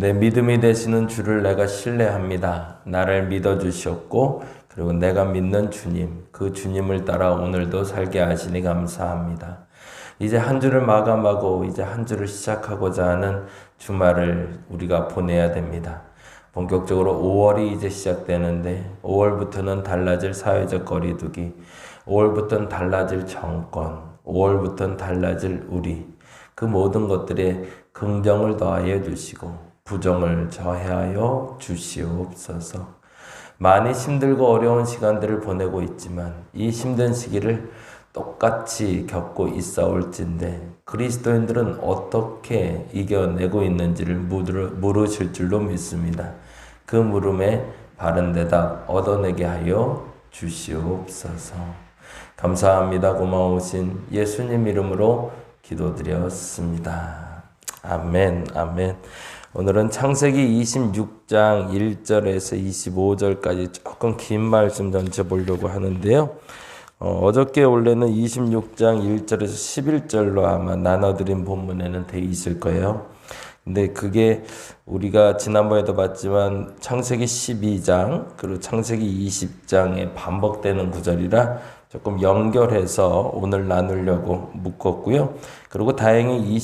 내 믿음이 되시는 주를 내가 신뢰합니다. 나를 믿어 주셨고 그리고 내가 믿는 주님, 그 주님을 따라 오늘도 살게 하시니 감사합니다. 이제 한 주를 마감하고 이제 한 주를 시작하고자 하는 주말을 우리가 보내야 됩니다. 본격적으로 5월이 이제 시작되는데 5월부터는 달라질 사회적 거리두기, 5월부터는 달라질 정권, 5월부터는 달라질 우리 그 모든 것들에 긍정을 더하여 주시고 부정을 저해하여 주시옵소서. 많이 힘들고 어려운 시간들을 보내고 있지만 이 힘든 시기를 똑같이 겪고 있어올진데 그리스도인들은 어떻게 이겨내고 있는지를 물으실 줄로 믿습니다. 그 물음에 바른 대답 얻어내게 하여 주시옵소서. 감사합니다. 고마우신 예수님 이름으로 기도드렸습니다. 아멘, 아멘. 오늘은 창세기 26장 1절에서 25절까지 조금 긴 말씀 전체 보려고 하는데요. 어, 저께 원래는 26장 1절에서 11절로 아마 나눠드린 본문에는 돼 있을 거예요. 근데 그게 우리가 지난번에도 봤지만 창세기 12장 그리고 창세기 20장에 반복되는 구절이라 조금 연결해서 오늘 나누려고 묶었고요. 그리고 다행히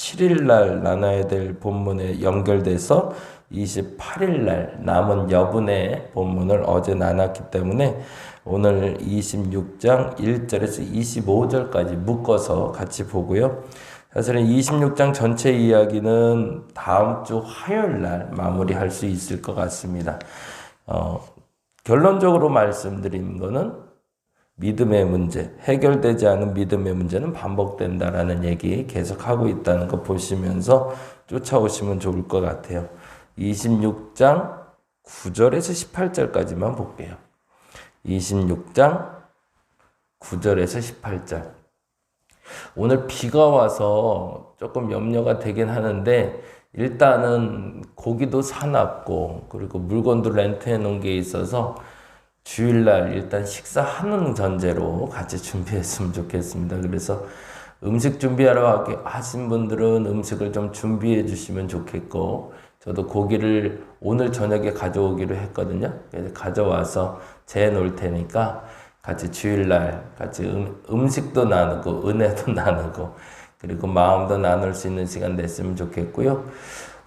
27일 날 나눠야 될 본문에 연결돼서 28일 날 남은 여분의 본문을 어제 나눴기 때문에 오늘 26장 1절에서 25절까지 묶어서 같이 보고요. 사실은 26장 전체 이야기는 다음 주 화요일 날 마무리할 수 있을 것 같습니다. 어, 결론적으로 말씀드린 거는 믿음의 문제, 해결되지 않은 믿음의 문제는 반복된다라는 얘기 계속하고 있다는 거 보시면서 쫓아오시면 좋을 것 같아요. 26장 9절에서 18절까지만 볼게요. 26장 9절에서 18절. 오늘 비가 와서 조금 염려가 되긴 하는데 일단은 고기도 사놨고 그리고 물건도 렌트해 놓은 게 있어서 주일날 일단 식사하는 전제로 같이 준비했으면 좋겠습니다. 그래서 음식 준비하러 하신 분들은 음식을 좀 준비해 주시면 좋겠고 저도 고기를 오늘 저녁에 가져오기로 했거든요. 그래서 가져와서 재 놓을 테니까 같이 주일날 같이 음, 음식도 나누고 은혜도 나누고 그리고 마음도 나눌 수 있는 시간 됐으면 좋겠고요.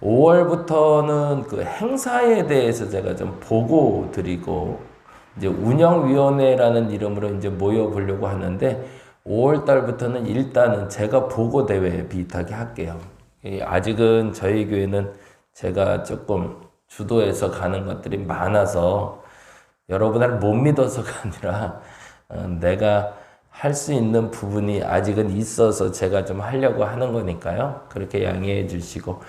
5월부터는 그 행사에 대해서 제가 좀 보고 드리고 이제 운영위원회라는 이름으로 이제 모여보려고 하는데 5월 달부터는 일단은 제가 보고 대회 비슷하게 할게요. 아직은 저희 교회는 제가 조금 주도해서 가는 것들이 많아서 여러분을 못 믿어서가 아니라 어, 내가 할 수 있는 부분이 아직은 있어서 제가 좀 하려고 하는 거니까요. 그렇게 양해해 주시고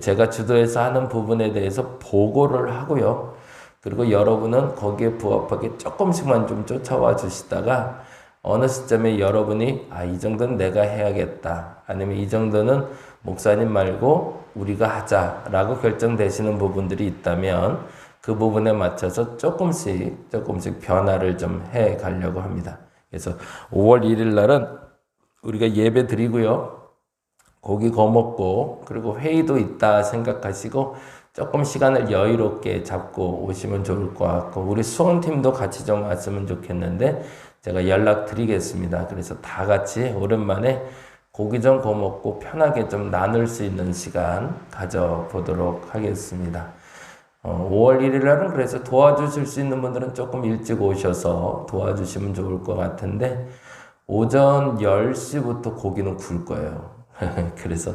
제가 주도해서 하는 부분에 대해서 보고를 하고요. 그리고 여러분은 거기에 부합하게 조금씩만 좀 쫓아와 주시다가 어느 시점에 여러분이 아, 이 정도는 내가 해야겠다. 아니면 이 정도는 목사님 말고 우리가 하자라고 결정되시는 부분들이 있다면 그 부분에 맞춰서 조금씩 조금씩 변화를 좀 해 가려고 합니다. 그래서 5월 1일 날은 우리가 예배 드리고요. 고기 거먹고 그리고 회의도 있다 생각하시고 조금 시간을 여유롭게 잡고 오시면 좋을 것 같고 우리 수원팀도 같이 좀 왔으면 좋겠는데 제가 연락 드리겠습니다. 그래서 다 같이 오랜만에 고기 좀 거먹고 편하게 좀 나눌 수 있는 시간 가져보도록 하겠습니다. 어, 5월 1일 날은 그래서 도와주실 수 있는 분들은 조금 일찍 오셔서 도와주시면 좋을 것 같은데 오전 10시부터 고기는 굴 거예요. 그래서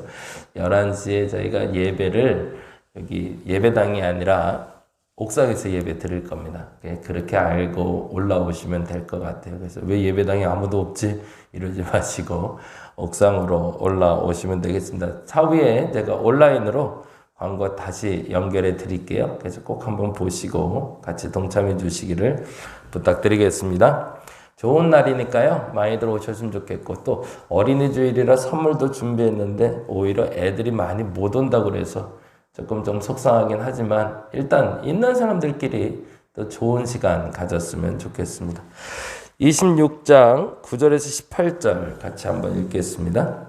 11시에 저희가 예배를 여기 예배당이 아니라 옥상에서 예배 드릴 겁니다. 예, 그렇게 알고 올라오시면 될 것 같아요. 그래서 왜 예배당에 아무도 없지? 이러지 마시고 옥상으로 올라오시면 되겠습니다. 차후에 제가 온라인으로 광고 다시 연결해 드릴게요. 그래서 꼭 한번 보시고 같이 동참해 주시기를 부탁드리겠습니다. 좋은 날이니까요. 많이들 오셨으면 좋겠고 또 어린이 주일이라 선물도 준비했는데 오히려 애들이 많이 못 온다고 그래서 조금 좀 속상하긴 하지만 일단 있는 사람들끼리 또 좋은 시간 가졌으면 좋겠습니다. 26장 9절에서 18절 같이 한번 읽겠습니다.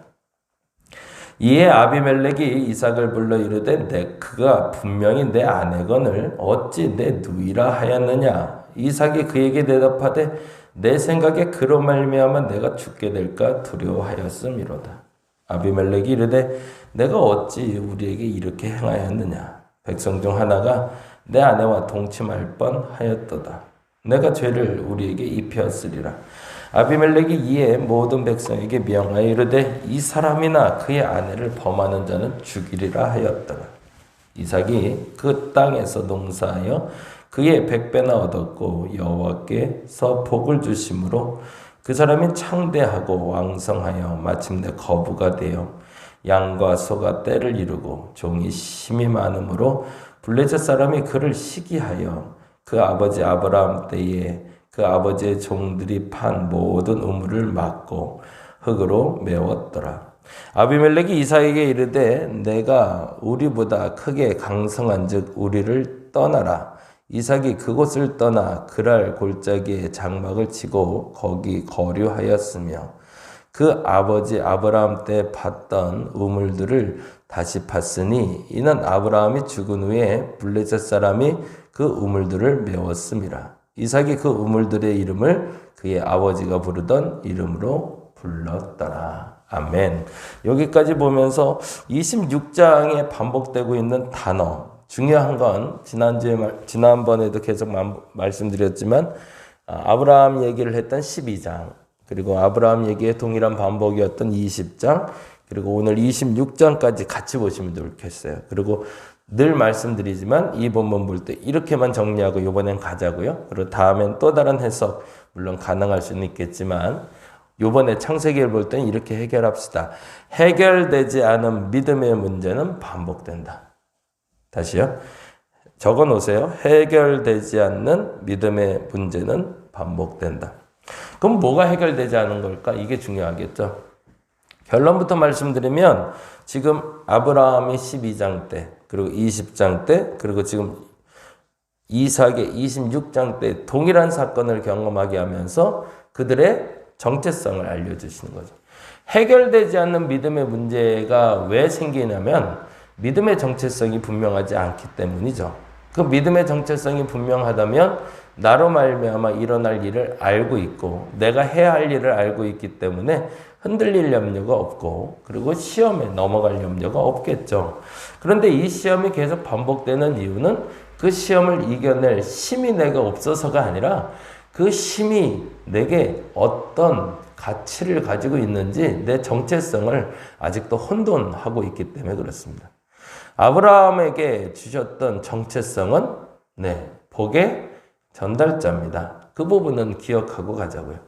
이에 아비멜렉이 이삭을 불러 이르되 내 그가 분명히 내 아내건을 어찌 내 누이라 하였느냐 이삭이 그에게 대답하되 내 생각에 그로 말미암아 내가 죽게 될까 두려워하였음이로다 아비멜렉이 이르되 내가 어찌 우리에게 이렇게 행하였느냐? 백성 중 하나가 내 아내와 동침할 뻔하였도다. 내가 죄를 우리에게 입혔으리라. 아비멜렉이 이에 모든 백성에게 명하여 이르되 이 사람이나 그의 아내를 범하는 자는 죽이리라 하였더라. 이삭이 그 땅에서 농사하여 그의 백배나 얻었고 여호와께서 복을 주심으로 그 사람이 창대하고 왕성하여 마침내 거부가 되어 양과 소가 때를 이루고 종이 심이 많으므로 블레셋 사람이 그를 시기하여 그 아버지 아브라함 때에 그 아버지의 종들이 판 모든 우물을 막고 흙으로 메웠더라. 아비멜렉이 이삭에게 이르되 내가 우리보다 크게 강성한즉 우리를 떠나라. 이삭이 그곳을 떠나 그랄 골짜기에 장막을 치고 거기 거류하였으며 그 아버지 아브라함 때 팠던 우물들을 다시 팠으니 이는 아브라함이 죽은 후에 블레셋 사람이 그 우물들을 메웠음이라. 이삭이 그 우물들의 이름을 그의 아버지가 부르던 이름으로 불렀더라. 아멘. 여기까지 보면서 26장에 반복되고 있는 단어. 중요한 건 지난주에 말, 지난번에도 계속 말씀드렸지만 아, 아브라함 얘기를 했던 12장 그리고 아브라함 얘기의 동일한 반복이었던 20장 그리고 오늘 26장까지 같이 보시면 좋겠어요. 그리고 늘 말씀드리지만 이 본문 볼 때 이렇게만 정리하고 이번엔 가자고요. 그리고 다음엔 또 다른 해석 물론 가능할 수는 있겠지만 요번에 창세기를 볼 때는 이렇게 해결합시다. 해결되지 않은 믿음의 문제는 반복된다. 다시요. 적어 놓으세요. 해결되지 않는 믿음의 문제는 반복된다. 그럼 뭐가 해결되지 않은 걸까? 이게 중요하겠죠. 결론부터 말씀드리면 지금 아브라함이 12장 때 그리고 20장 때 그리고 지금 이삭의 26장 때 동일한 사건을 경험하게 하면서 그들의 정체성을 알려주시는 거죠. 해결되지 않는 믿음의 문제가 왜 생기냐면 믿음의 정체성이 분명하지 않기 때문이죠. 그 믿음의 정체성이 분명하다면 나로 말미암아 일어날 일을 알고 있고 내가 해야 할 일을 알고 있기 때문에 흔들릴 염려가 없고 그리고 시험에 넘어갈 염려가 없겠죠. 그런데 이 시험이 계속 반복되는 이유는 그 시험을 이겨낼 힘이 내가 없어서가 아니라 그 힘이 내게 어떤 가치를 가지고 있는지 내 정체성을 아직도 혼돈하고 있기 때문에 그렇습니다. 아브라함에게 주셨던 정체성은 네, 복의 전달자입니다. 그 부분은 기억하고 가자고요.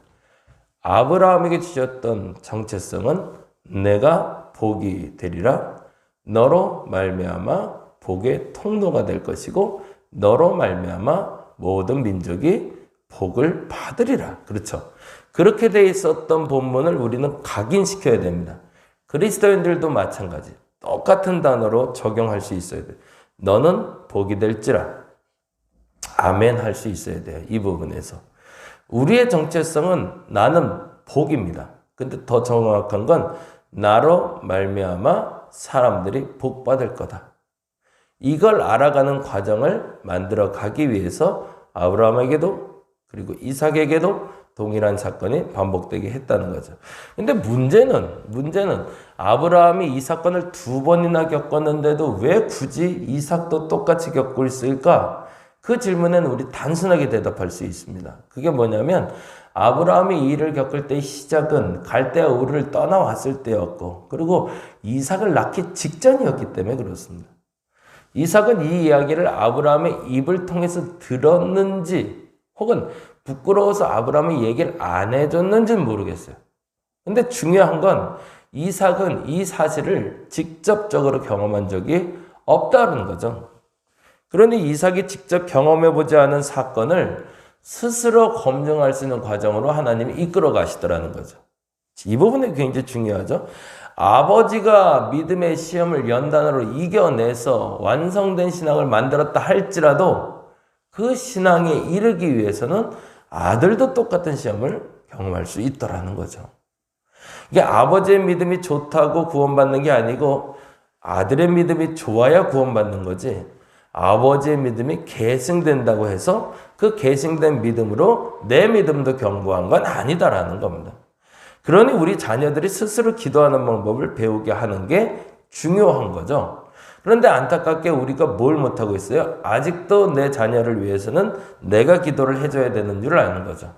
아브라함에게 주셨던 정체성은 내가 복이 되리라 너로 말미암아 복의 통로가 될 것이고 너로 말미암아 모든 민족이 복을 받으리라. 그렇죠. 그렇게 돼 있었던 본문을 우리는 각인시켜야 됩니다. 그리스도인들도 마찬가지. 똑같은 단어로 적용할 수 있어야 돼. 너는 복이 될지라. 아멘 할 수 있어야 돼요. 이 부분에서. 우리의 정체성은 나는 복입니다. 근데 더 정확한 건 나로 말미암아 사람들이 복 받을 거다. 이걸 알아가는 과정을 만들어 가기 위해서 아브라함에게도 그리고 이삭에게도 동일한 사건이 반복되게 했다는 거죠. 근데 문제는 문제는 아브라함이 이 사건을 두 번이나 겪었는데도 왜 굳이 이삭도 똑같이 겪고 있을까? 그 질문에는 우리 단순하게 대답할 수 있습니다. 그게 뭐냐면 아브라함이 이 일을 겪을 때 시작은 갈대아 우르를 떠나왔을 때였고 그리고 이삭을 낳기 직전이었기 때문에 그렇습니다. 이삭은 이 이야기를 아브라함의 입을 통해서 들었는지 혹은 부끄러워서 아브라함이 얘기를 안 해줬는지는 모르겠어요. 근데 중요한 건 이삭은 이 사실을 직접적으로 경험한 적이 없다는 거죠. 그러니 이삭이 직접 경험해보지 않은 사건을 스스로 검증할 수 있는 과정으로 하나님이 이끌어 가시더라는 거죠. 이 부분이 굉장히 중요하죠. 아버지가 믿음의 시험을 연단으로 이겨내서 완성된 신앙을 만들었다 할지라도 그 신앙에 이르기 위해서는 아들도 똑같은 시험을 경험할 수 있더라는 거죠. 이게 아버지의 믿음이 좋다고 구원받는 게 아니고 아들의 믿음이 좋아야 구원받는 거지. 아버지의 믿음이 계승된다고 해서 그 계승된 믿음으로 내 믿음도 견고한 건 아니다라는 겁니다. 그러니 우리 자녀들이 스스로 기도하는 방법을 배우게 하는 게 중요한 거죠. 그런데 안타깝게 우리가 뭘 못하고 있어요? 아직도 내 자녀를 위해서는 내가 기도를 해줘야 되는 줄 아는 거죠.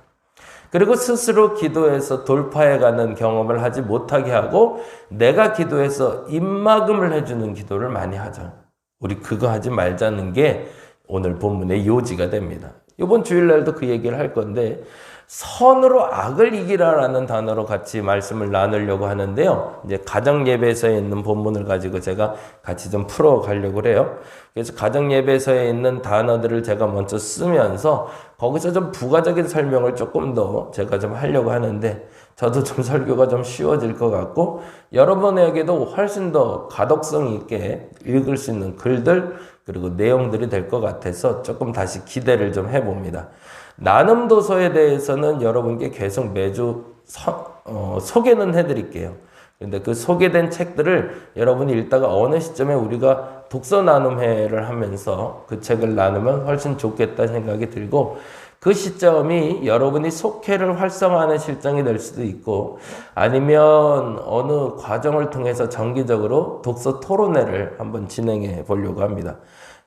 그리고 스스로 기도해서 돌파해가는 경험을 하지 못하게 하고 내가 기도해서 입막음을 해주는 기도를 많이 하죠. 우리 그거 하지 말자는 게 오늘 본문의 요지가 됩니다. 이번 주일날도 그 얘기를 할 건데 선으로 악을 이기라라는 단어로 같이 말씀을 나누려고 하는데요. 이제 가정 예배서에 있는 본문을 가지고 제가 같이 좀 풀어 가려고 그래요. 그래서 가정 예배서에 있는 단어들을 제가 먼저 쓰면서 거기서 좀 부가적인 설명을 조금 더 제가 좀 하려고 하는데 저도 좀 설교가 좀 쉬워질 것 같고 여러분에게도 훨씬 더 가독성 있게 읽을 수 있는 글들 그리고 내용들이 될 것 같아서 조금 다시 기대를 좀 해봅니다. 나눔 도서에 대해서는 여러분께 계속 매주 서, 어, 소개는 해드릴게요. 근데 그 소개된 책들을 여러분이 읽다가 어느 시점에 우리가 독서 나눔회를 하면서 그 책을 나누면 훨씬 좋겠다 생각이 들고 그 시점이 여러분이 속회를 활성화하는 실정이 될 수도 있고 아니면 어느 과정을 통해서 정기적으로 독서 토론회를 한번 진행해 보려고 합니다.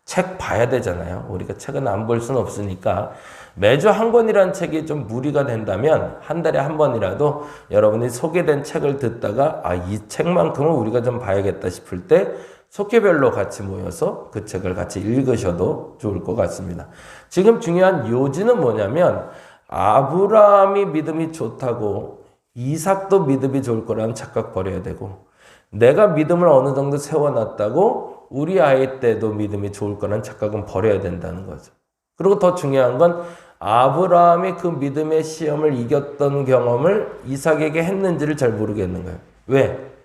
책 봐야 되잖아요. 우리가 책은 안 볼 수는 없으니까 매주 한 권이라는 책이 좀 무리가 된다면 한 달에 한 번이라도 여러분이 소개된 책을 듣다가 아, 이 책만큼은 우리가 좀 봐야겠다 싶을 때 속회별로 같이 모여서 그 책을 같이 읽으셔도 좋을 것 같습니다. 지금 중요한 요지는 뭐냐면 아브라함이 믿음이 좋다고 이삭도 믿음이 좋을 거라는 착각 버려야 되고 내가 믿음을 어느 정도 세워놨다고 우리 아이 때도 믿음이 좋을 거라는 착각은 버려야 된다는 거죠. 그리고 더 중요한 건 아브라함이 그 믿음의 시험을 이겼던 경험을 이삭에게 했는지를 잘 모르겠는 거예요. 왜?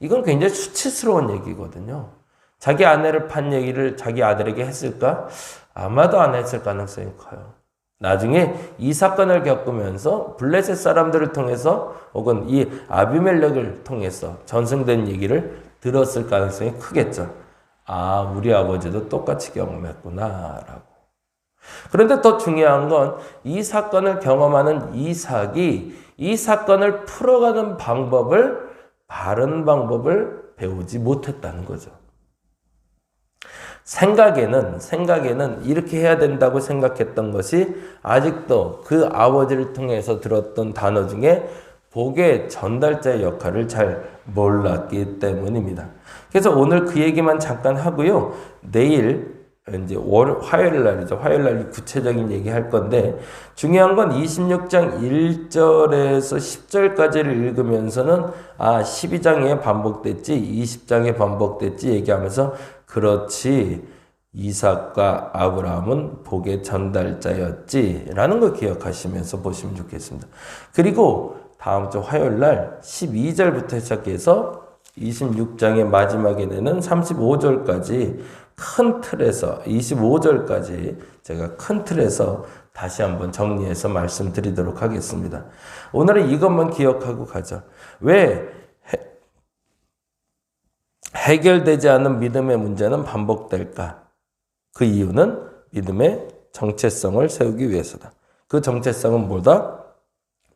이건 굉장히 수치스러운 얘기거든요. 자기 아내를 판 얘기를 자기 아들에게 했을까? 아마도 안 했을 가능성이 커요. 나중에 이 사건을 겪으면서 블레셋 사람들을 통해서 혹은 이 아비멜렉을 통해서 전승된 얘기를 들었을 가능성이 크겠죠. 아, 우리 아버지도 똑같이 경험했구나라고. 그런데 더 중요한 건 이 사건을 경험하는 이삭이 이 사건을 풀어가는 방법을 바른 방법을 배우지 못했다는 거죠. 생각에는 생각에는 이렇게 해야 된다고 생각했던 것이 아직도 그 아버지를 통해서 들었던 단어 중에 복의 전달자의 역할을 잘 몰랐기 때문입니다. 그래서 오늘 그 얘기만 잠깐 하고요. 내일 이제 월, 화요일 날이죠. 화요일 날 구체적인 얘기 할 건데, 중요한 건 26장 1절에서 10절까지를 읽으면서는, 아, 12장에 반복됐지, 20장에 반복됐지 얘기하면서, 그렇지, 이삭과 아브라함은 복의 전달자였지, 라는 걸 기억하시면서 보시면 좋겠습니다. 그리고 다음 주 화요일 날 12절부터 시작해서 26장의 마지막에 되는 35절까지 큰 틀에서 25절까지 제가 큰 틀에서 다시 한번 정리해서 말씀드리도록 하겠습니다. 오늘은 이것만 기억하고 가자. 왜 해, 결되지 않은 믿음의 문제는 반복될까? 그 이유는 믿음의 정체성을 세우기 위해서다. 그 정체성은 뭐다?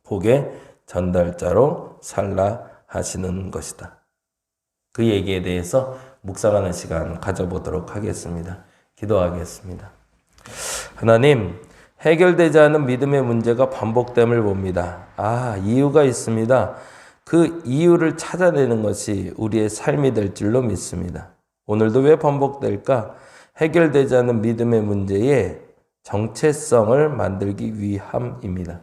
복의 전달자로 살라 하시는 것이다. 그 얘기에 대해서 묵상하는 시간 가져보도록 하겠습니다. 기도하겠습니다. 하나님, 해결되지 않은 믿음의 문제가 반복됨을 봅니다. 아, 이유가 있습니다. 그 이유를 찾아내는 것이 우리의 삶이 될 줄로 믿습니다. 오늘도 왜 반복될까? 해결되지 않은 믿음의 문제에 정체성을 만들기 위함입니다.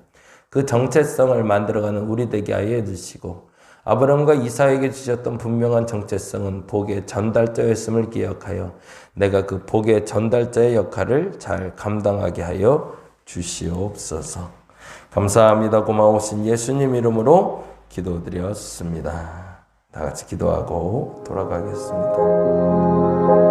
그 정체성을 만들어가는 우리 되게 하여 주시고, 아브라함과 이사에게 주셨던 분명한 정체성은 복의 전달자였음을 기억하여 내가 그 복의 전달자의 역할을 잘 감당하게 하여 주시옵소서. 감사합니다. 고마우신 예수님 이름으로 기도드렸습니다. 다 같이 기도하고 돌아가겠습니다.